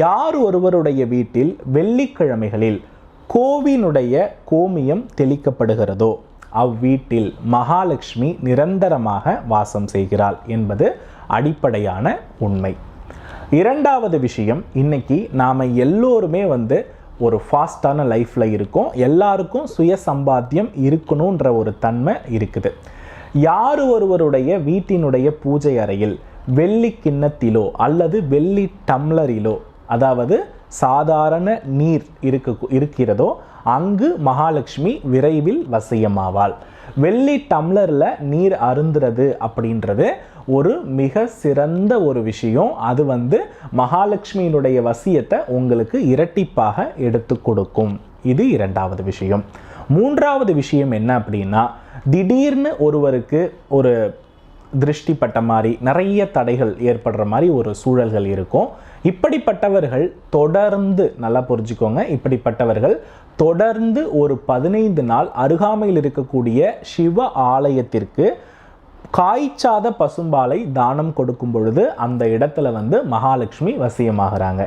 யார் ஒருவருடைய வீட்டில் வெள்ளிக்கிழமைகளில் கோவினுடைய கோமியம் தெளிக்கப்படுகிறதோ அவ்வீட்டில் மகாலட்சுமி நிரந்தரமாக வாசம் செய்கிறாள் என்பது அடிப்படையான உண்மை. இரண்டாவது விஷயம் இன்னைக்கு நாம் எல்லோருமே வந்து ஒரு ஃபாஸ்டான லைஃப்பில் இருக்கோம். எல்லாருக்கும் சுய சம்பாத்தியம் இருக்கணுன்ற ஒரு தன்மை இருக்குது. யார் ஒருவருடைய வீட்டினுடைய பூஜை அறையில் வெள்ளி கிண்ணத்திலோ அல்லது வெள்ளி டம்ளரிலோ அதாவது சாதாரண நீர் இருக்க இருக்கிறதோ அங்கு மகாலட்சுமி விரைவில் வசியமாவாள். வெள்ளி டம்ளரில் நீர் அருந்துறது அப்படின்றது ஒரு மிக சிறந்த ஒரு விஷயம். அது வந்து மகாலட்சுமியினுடைய வசியத்தை உங்களுக்கு இரட்டிப்பாக எடுத்து கொடுக்கும். இது இரண்டாவது விஷயம். மூன்றாவது விஷயம் என்ன அப்படின்னா திடீர்னு ஒருவருக்கு ஒரு திருஷ்டிப்பட்ட மாதிரி நிறைய தடைகள் ஏற்படுற மாதிரி ஒரு சூழல்கள் இருக்கும். இப்படிப்பட்டவர்கள் தொடர்ந்து நல்லா புரிஞ்சுக்கோங்க இப்படிப்பட்டவர்கள் தொடர்ந்து ஒரு பதினைந்து நாள் அருகாமையில் இருக்கக்கூடிய சிவ ஆலயத்திற்கு காய்ச்சாத பசும்பாலை தானம் கொடுக்கும் பொழுது அந்த இடத்துல வந்து மகாலட்சுமி வசியமாகிறாங்க.